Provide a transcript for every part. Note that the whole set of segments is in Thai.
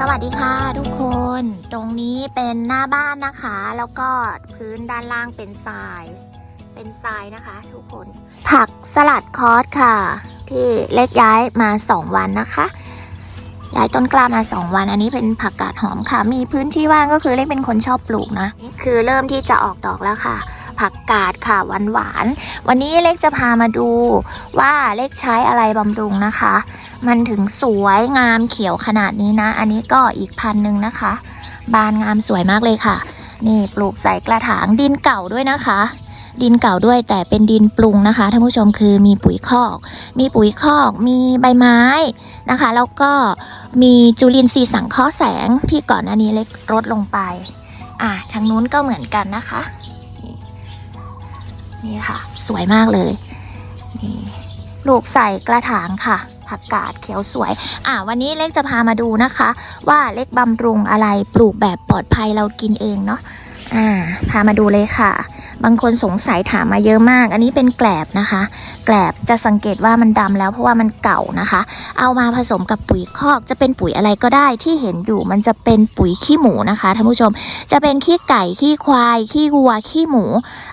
สวัสดีค่ะทุกคน ตรงนี้เป็นหน้าบ้านนะคะ แล้วก็พื้นด้านล่างเป็นทราย เป็นทรายนะคะ ทุกคน ผักสลัดคอสค่ะ ที่เล็กย้ายมา2วันนะคะ ย้ายต้นกล้ามา2วัน อันนี้เป็นผักกาดหอมค่ะ มีพื้นที่ว่างก็คือเล็กเป็นคนชอบปลูกนะคือเริ่มที่จะออกดอกแล้วค่ะ ผักกาดค่ะหวานหวาน วันนี้เล็กจะพามาดูว่าเล็กใช้อะไรบำรุงนะคะ มันถึงสวยงามเขียวขนาดนี้นะ อันนี้ก็อีกพันหนึ่งนะคะ บานงามสวยมากเลยค่ะ นี่ปลูกใส่กระถางดินเก่าด้วยนะคะ ดินเก่าด้วยแต่เป็นดินปรุงนะคะท่านผู้ชมคือมีปุ๋ยคอก มีปุ๋ยคอก มีใบไม้นะคะ แล้วก็มีจุลินทรีย์สังเคราะห์แสงที่ก่อนหน้านี้เล็กลดลงไป อะทางนู้นก็เหมือนกันนะคะ นี่นี่ค่ะ สวยมากเลยนี่ปลูกใส่กระถางค่ะ ผักกาดเขียวสวย อะวันนี้เล็กจะพามาดูนะคะ ว่าเล็กบำรุงอะไรปลูกแบบปลอดภัยเรากินเองเนาะอ่าพามาดูเลยค่ะ บางคนสงสัยถามมาเยอะมาก อันนี้เป็นแกลบนะคะ แกลบจะสังเกตว่ามันดำแล้วเพราะว่ามันเก่านะคะ เอามาผสมกับปุ๋ยคอกจะเป็นปุ๋ยอะไรก็ได้ที่เห็นอยู่มันจะเป็นปุ๋ยขี้หมูนะคะท่านผู้ชม จะเป็นขี้ไก่ขี้ควายขี้วัวขี้หมู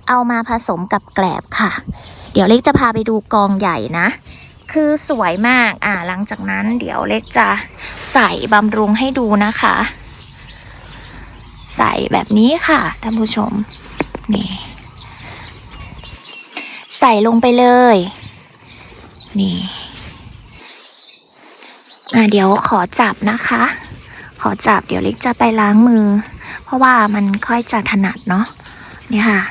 เอามาผสมกับแกลบค่ะ เดี๋ยวเล็กจะพาไปดูกองใหญ่นะ คือสวยมาก อ่าหลังจากนั้นเดี๋ยวเล็กจะใส่บำรุงให้ดูนะคะ ใส่แบบนี้ค่ะท่านผู้ชม นี่ ใส่ลงไปเลย นี่ อ่าเดี๋ยวขอจับนะคะ ขอจับเดี๋ยวเล็กจะไปล้างมือ เพราะว่ามันค่อยจะถนัดเนาะ นี่ค่ะ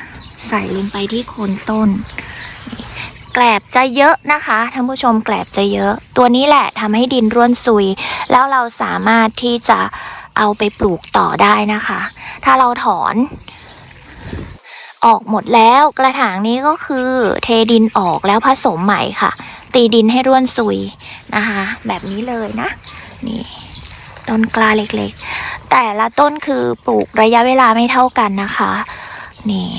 ใส่ลงไปที่โคนต้น แกลบจะเยอะนะคะท่านผู้ชมแกลบจะเยอะ ตัวนี้แหละทำให้ดินร่วนซุย แล้วเราสามารถที่จะเอาไปปลูกต่อได้นะคะ ถ้าเราถอนออกหมดแล้วกระถางนี้ก็คือเทดินออกแล้วผสมใหม่ค่ะ ตีดินให้ร่วนซุยนะคะ แบบนี้เลยนะ นี่ ต้นกล้าเล็กๆ แต่ละต้นคือปลูกระยะเวลาไม่เท่ากันนะคะ นี่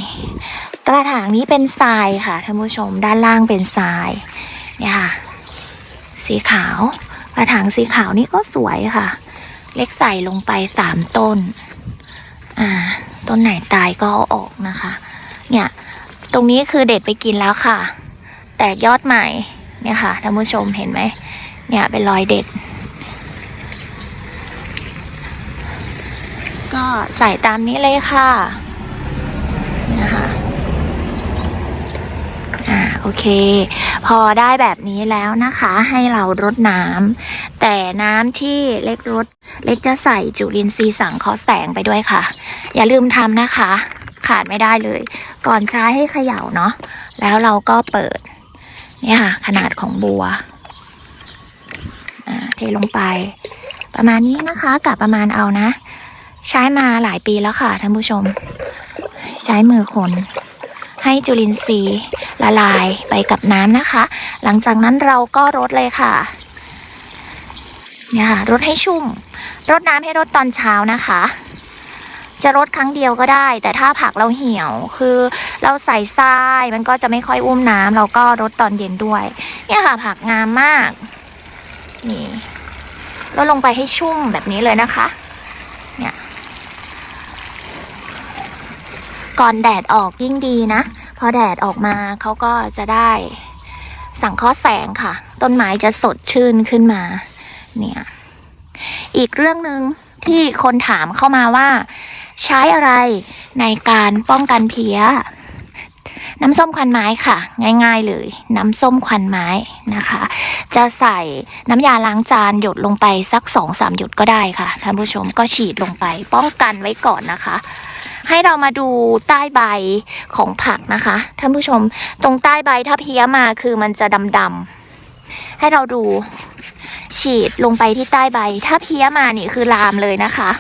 กระถางนี้เป็นทรายค่ะท่านผู้ชมด้านล่างเป็นทรายเนี่ยค่ะ สีขาว กระถางสีขาวนี่ก็สวยค่ะ เล็กใส่ลงไปสามต้น อ่า ต้นไหนตายก็เอาออกนะคะ เนี่ย ตรงนี้คือเด็ดไปกินแล้วค่ะ แตกยอดใหม่เนี่ยค่ะท่านผู้ชมเห็นไหมเนี่ยเป็นรอยเด็ด ก็ใส่ตามนี้เลยค่ะนะคะ อ่า โอเค พอได้แบบนี้แล้วนะคะ ให้เรารดน้ำแต่น้ำที่เล็กรดเล็กจะใส่จุลินทรีย์สังเคราะห์แสงไปด้วยค่ะ อย่าลืมทำนะคะ ขาดไม่ได้เลย ก่อนใช้ให้เขย่าเนาะแล้วเราก็เปิด เนี่ยค่ะ ขนาดของบัวเทลงไป ประมาณนี้นะคะกะประมาณเอานะ ใช้มาหลายปีแล้วค่ะท่านผู้ชม ใช้มือคนให้จุลินทรีย์ ละลายไปกับน้ำนะคะ หลังจากนั้นเราก็รดเลยค่ะเนี่ยค่ะรดให้ชุ่ม รดน้ำให้รดตอนเช้านะคะ จะรดครั้งเดียวก็ได้ แต่ถ้าผักเราเหี่ยวคือเราใส่ทรายมันก็จะไม่ค่อยอุ้มน้ำเราก็รดตอนเย็นด้วย เนี่ยค่ะผักงามมากนี่ลดลงไปให้ชุ่มแบบนี้เลยนะคะ เนี่ยก่อนแดดออกยิ่งดีนะ พอแดดออกมาเขาก็จะได้สังเคราะห์แสงค่ะ ต้นไม้จะสดชื่นขึ้นมา เนี่ย อีกเรื่องหนึ่งที่คนถามเข้ามาว่า ใช้อะไรในการป้องกันเพี้ย น้ำส้มควันไม้ค่ะ ง่ายๆเลย น้ำส้มควันไม้นะคะ จะใส่น้ำยาล้างจานหยดลงไปสักสองสามหยดก็ได้ค่ะท่านผู้ชมก็ฉีดลงไป ป้องกันไว้ก่อนนะคะ ให้เรามาดูใต้ใบของผักนะคะท่านผู้ชม ตรงใต้ใบถ้าเพี้ยมาคือมันจะดำๆให้เราดูฉีดลงไปที่ใต้ใบ ถ้าเพี้ยมานี่คือลามเลยนะคะ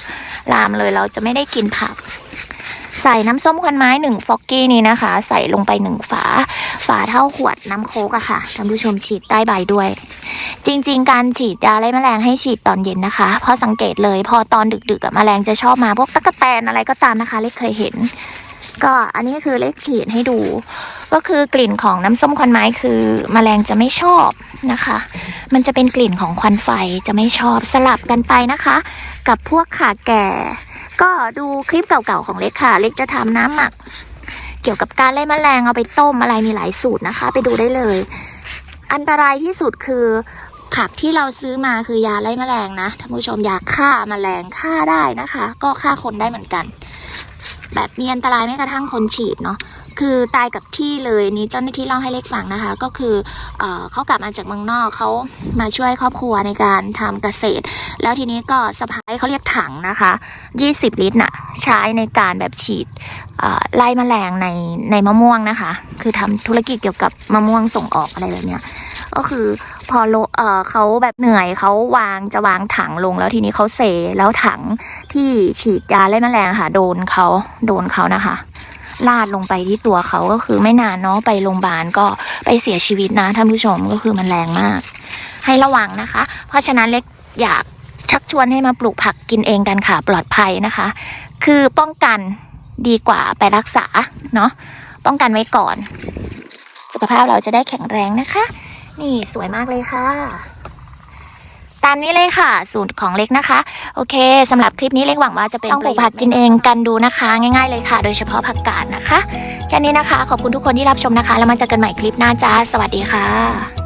ลามเลยเราจะไม่ได้กินผัก ใส่น้ำส้มควันไม้หนึ่งฟอกกี้นี่นะคะ ใส่ลงไปหนึ่งฝา ฝาเท่าขวดน้ำโค้กอะค่ะท่านผู้ชมฉีดใต้ใบด้วย จริง ๆ การฉีดยาไล่แมลงให้ฉีดตอนเย็นนะคะ เพราะสังเกตเลยพอตอนดึกๆอะแมลงจะชอบมาพวกตะกแตนอะไรก็ตามนะคะ เล็กเคยเห็น ก็อันนี้คือเล็กฉีดให้ดู ก็คือกลิ่นของน้ำส้มควันไม้คือแมลงจะไม่ชอบนะคะ มันจะเป็นกลิ่นของควันไฟจะไม่ชอบสลับกันไปนะคะ กับพวกขาแก่ ก็ดูคลิปเก่าๆของเล็กค่ะ เล็กจะทำน้ำหมัก เกี่ยวกับการไล่แมลงเอาไปต้มอะไรมีหลายสูตรนะคะ ไปดูได้เลย อันตรายที่สุดคือผักที่เราซื้อมาคือยาไล่แมลงนะท่านผู้ชมยาฆ่าแมลงฆ่าได้นะคะ ก็ฆ่าคนได้เหมือนกัน แบบมีอันตรายแม้กระทั่งคนฉีดเนาะ คือตายกับที่เลยนี่เจ้าหน้าที่เล่าให้เล็กฟังนะคะ ก็คือเออเขากลับมาจากเมืองนอกเขามาช่วยครอบครัวในการทำเกษตร แล้วทีนี้ก็สะพายเขาเรียกถังนะคะ 20 ลิตรน่ะใช้ในการแบบฉีดไล่แมลงในในมะม่วงนะคะ คือทำธุรกิจเกี่ยวกับมะม่วงส่งออกอะไรแบบเนี้ยก็คือพอเออเขาแบบเหนื่อยเขาวางจะวางถังลงแล้วทีนี้เขาเซแล้วถังที่ฉีดยาไล่แมลงค่ะ โดนเขาโดนเขานะคะ ลาดลงไปที่ตัวเขาก็คือไม่นานเนาะไปโรงพยาบาลก็ไปเสียชีวิตนะท่านผู้ชมก็คือมันแรงมาก ให้ระวังนะคะ เพราะฉะนั้นเล็กอยากชักชวนให้มาปลูกผักกินเองกันค่ะปลอดภัยนะคะ คือป้องกันดีกว่าไปรักษาเนาะป้องกันไว้ก่อน สุขภาพเราจะได้แข็งแรงนะคะ นี่สวยมากเลยค่ะ ตามนี้เลยค่ะ สูตรของเล็กนะคะ โอเคสำหรับคลิปนี้เล็กหวังว่าจะเป็นต้องปลูกผักกินเองกันดูนะคะ ง่ายๆเลยค่ะ โดยเฉพาะผักกาดนะคะ แค่นี้นะคะ ขอบคุณทุกคนที่รับชมนะคะ แล้วมาเจอกันใหม่คลิปหน้าจ้า สวัสดีค่ะ